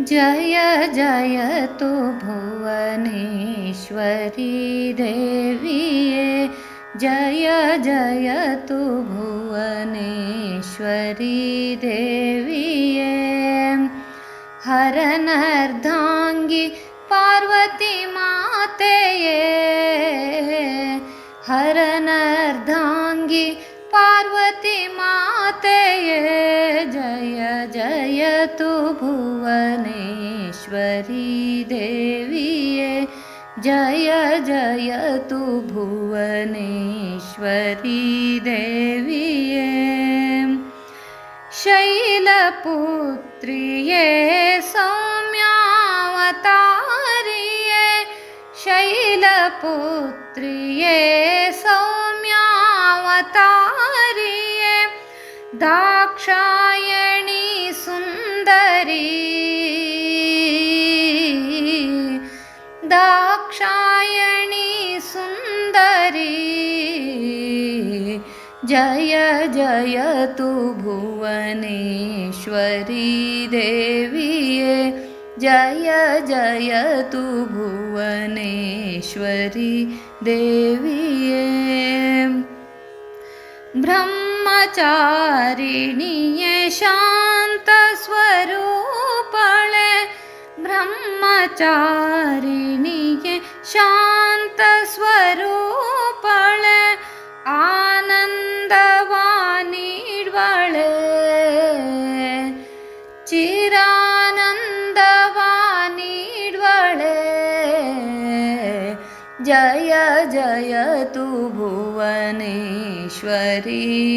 जय जय तु भुवनेश्वरी देविये। जय जय तु भुवनेश्वरी देविये। हरनर्धाङ्गि पार्वती मातेये। हरनर्धाङ्गि पार्वती मातेये जय जय तु भुवनेश्वरी देविये जय जय तु भुवनेश्वरी देविये शैलपुत्रिये सौम्यावतारिये शैलपुत्रिये सौम्यावतारिये दाक्षायणी सुन्दरी। दाक्षायणी सुन्दरी। जय जय तु भुवनेश्वरी देविये। जय जय तु भुवनेश्वरी देविये ब्रह्मचारिणिये शान्तस्वरूपळे ब्रह्मचारिणिये शान्तस्वरूपळे जय जय तु भुवनेश्वरी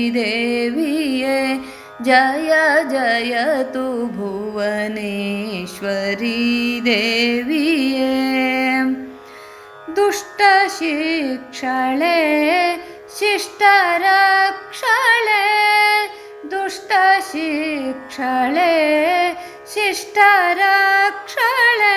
देविये। जय जय तु भुवनेश्वरी देविये। दुष्टशिक्षळे शिष्टरक्षळे दुष्टशिक्षळे शिष्टरक्षळे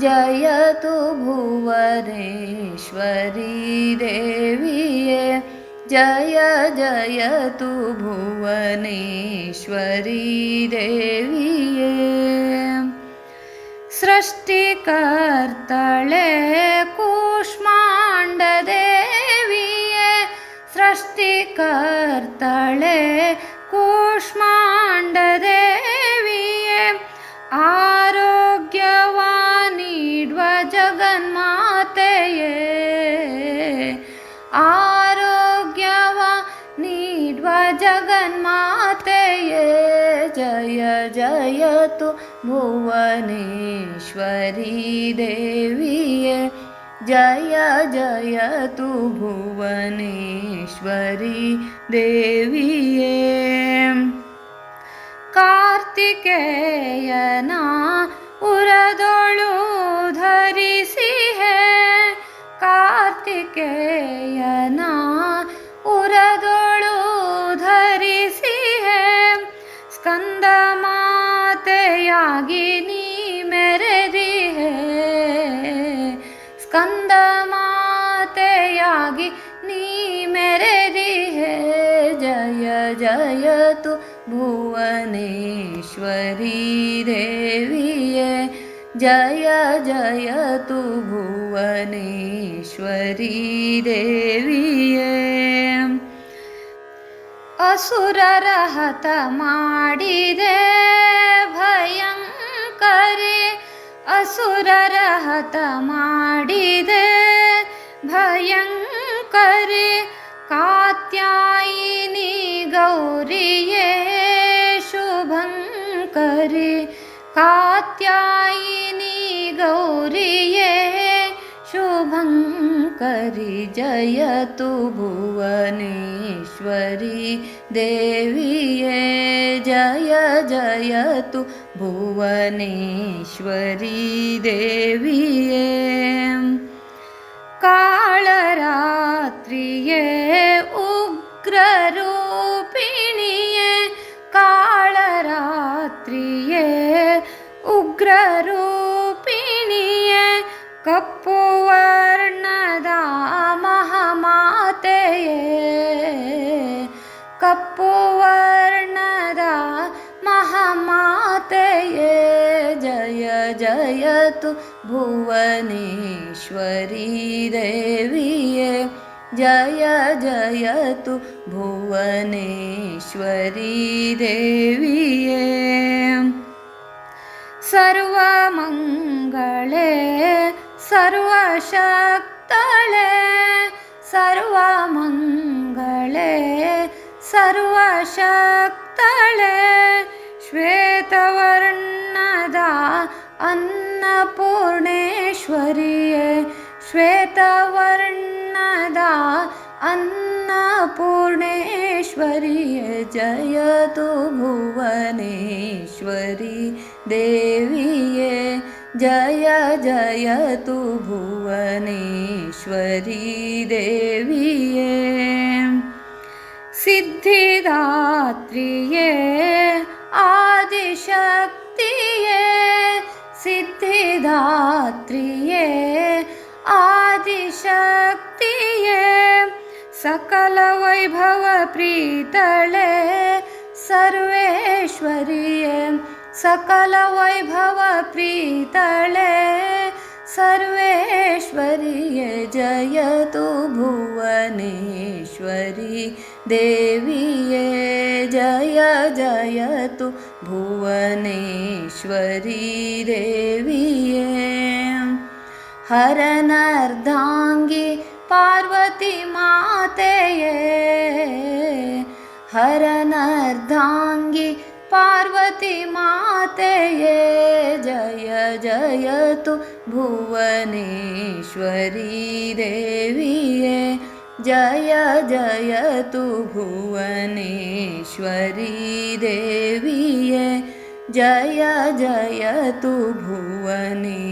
जयतु भुवनेश्वरी देविये। जय जयतु भुवनेश्वरी देविये। सृष्टिकर्तळे कूष्माण्डदेविये। सृष्टिकर्तळे कूष्माण्डदेविये जय जय तु भुवनेश्वरी देविये। जय जय तु भुवनेश्वरी देविये। कार्तिकेयना यागिनी मेरे है जय जय तु भुवनेश्वरी देवीये जय जय तु भुवनेश्वरी देवीये असुररहत माडिदे भयङ्करे माड़ी दे भयङ्करे कात्यायिनि गौरिये शुभङ्करे गौरी गौरिये शुभङ्करि जयतु भुवनेश्वरी देवीये जय जयतु भुवनेश्वरी देवीये ರಾತ್ರಿಯೇ ಉಗ್ರರೂಪಿಣಿಯೇ ಕಾಳರಾತ್ರಿಯೇ ಉಗ್ರರೂಪಿಣಿಯೇ ಕಪ್ಪು ವರ್ಣದ ಮಹಾಮಾತೆಯೇ ಕಪ್ಪು ವರ್ಣದ ಮಹಾಮಾತೆಯೇ ಜಯ ಜಯತು ಭುವನೇಶ್ವರಿ ದೇವಿಯೇ. जय जयतु भुवनेश्वरी देविये। सर्वमङ्गले सर्वशक्तळे सर्वमङ्गले सर्वशक्तळे श्वेतवर्णदा अन्नपूर्णेश्वरिये श्वेतवर्णदा अन्नपूर्णेश्वरिये जयतु भुवनेश्वरी देविये जय जयतु भुवनेश्वरी देविये। सिद्धिदात्रिये आदिशक्तिये सिद्धिदात्रिये आदिशक्तिये सकलवैभवप्रीतळे सर्वेश्वरिये सकलवैभवप्रीतळे सर्वेश्वरिये जयतु भुवनेश्वरी देविये जय जयतु भुवनेश्वरी देविये। हरनर्धाङ्गी पार्वती मातेये हरनर्धाङ्गी पार्वती मातेये जय जयतु भुवनेश्वरी देविये जय जयतु भुवनेश्वरी देविये जय जयतु भुवनेश्वरी